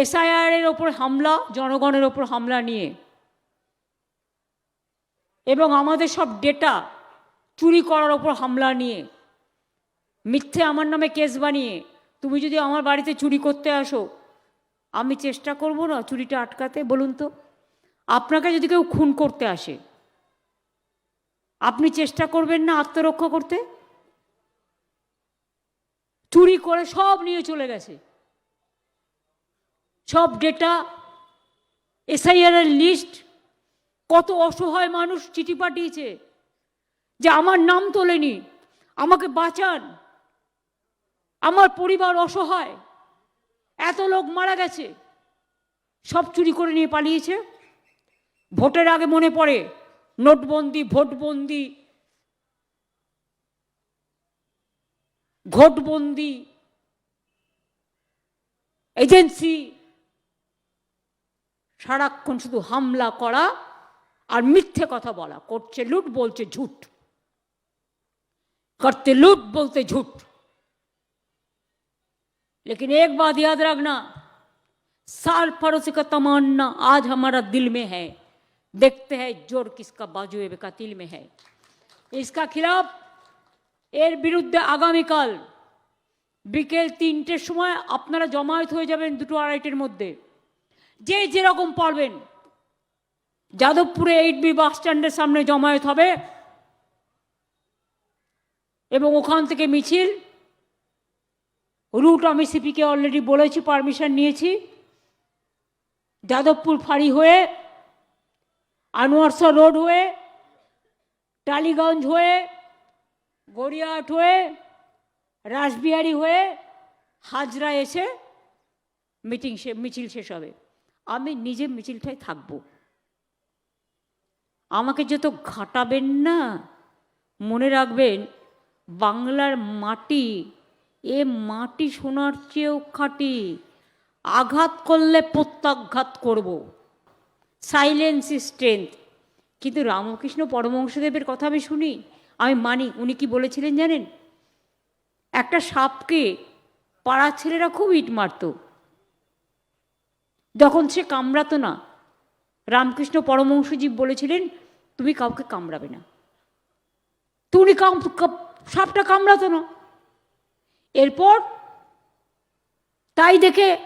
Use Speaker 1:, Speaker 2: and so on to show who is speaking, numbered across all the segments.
Speaker 1: এসআইআরের ওপর হামলা, জনগণের ওপর হামলা নিয়ে। এবং আমাদের সব ডেটা চুরি করার ওপর হামলা নিয়ে। মিথ্যে আমার নামে কেস বানিয়ে। তুমি যদি আমার বাড়িতে চুরি করতে আসো, আমি চেষ্টা করব না চুরিটা আটকাতে, বলুন তো। আপনাকে যদি কেউ খুন করতে আসে, আপনি চেষ্টা করবেন না আত্মরক্ষা করতে? চুরি করে সব নিয়ে চলে গেছে। সব ডেটা এসআইআর এর লিস্ট কত অসহায় মানুষ চিঠি পাঠিয়েছে, যে আমার নাম তোলেনি, আমাকে বাঁচান, আমার পরিবার অসহায়, এত লোক মারা গেছে, সব চুরি করে নিয়ে পালিয়েছে। ভোটের আগে মনে পড়ে, নোটবন্দি, ভোটবন্দি ঘোটবন্দি এজেন্সি সারাক্ষণ শুধু হামলা করা আর মিথ্যে কথা বলা করছে লুট বলছে ঝুট करते लूट बोलते झूठ लेकिन एक बात याद रखना साल पड़ोसी का तमन्ना आज हमारा दिल में है देखते हैं जोर किसका बाजू का तिल में है इसका खिलाफ এর বিরুদ্ধে আগামীকাল বিকেল তিনটের সময় আপনারা জমায়েত হয়ে যাবেন দুটো আড়াইটের মধ্যে যে যেরকম পারবেন। যাদবপুরে এইট বি বাস স্ট্যান্ডের সামনে জমায়েত হবে এবং ওখান থেকে মিছিল। রুট আমি সিপিকে অলরেডি বলেছি পারমিশন নিয়েছি। যাদবপুর ফাঁড়ি হয়ে, আনোয়ারসা রোড হয়ে, টালিগঞ্জ হয়ে, গড়িয়াহাট হয়ে, রাসবিহারি হয়ে হাজরা এসে মিটিং মিছিল শেষ হবে। আমি নিজে মিছিলটায় থাকব। আমাকে যত ঘাটাবেন না, মনে রাখবেন বাংলার মাটি, এ মাটি সোনার চেয়েও খাঁটি। আঘাত করলে প্রত্যাঘাত করব। সাইলেন্স স্ট্রেংথ কিন্তু রামকৃষ্ণ পরমহংসদেবের কথা আমি শুনি, আমি মানি, উনি কি বলেছিলেন জানেন? একটা সাপকে পাড়ার ছেলেরা খুব ইট মারত। যখন সে কামড়াতো না। রামকৃষ্ণ পরমহংসজীব বলেছিলেন, তুমি কাউকে কামড়াবে না। তুমি সাপটা কামড়াতো না। এরপর তাই দেখে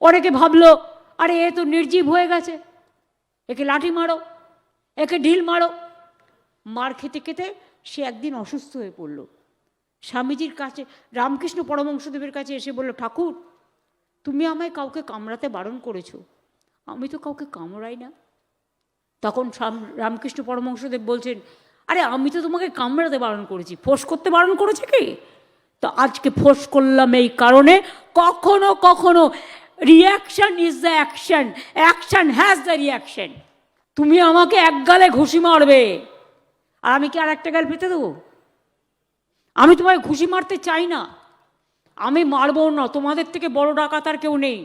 Speaker 1: অনেকে ভাবলো, আরে, এ তো নির্জীব হয়ে গেছে। একে লাঠি মারো, একে ঢিল মারো। মার খেতে খেতে সে একদিন অসুস্থ হয়ে পড়ল। স্বামীজির কাছে, রামকৃষ্ণ পরমংশদেবের কাছে এসে বলল, ঠাকুর তুমি আমায় কাউকে কামড়াতে বারণ করেছ। আমি তো কাউকে কামড়াই না। তখন রামকৃষ্ণ পরমংশদেব বলছেন, আরে, আমি তো তোমাকে কামড়াতে বারণ করেছি। ফোঁস করতে বারণ করেছে কি? তো আজকে ফোঁস করলাম এই কারণে। কখনো কখনো reaction is the action action has the reaction তুমি আমাকে এক গালে ঘুষি মারবে। আর আমি কি আর একটা গাল পেতে দেবো? আমি তোমায় ঘুষি মারতে চাই না। আমি মারবো না তোমাদের থেকে বড় ডাকাত আর কেউ নেই।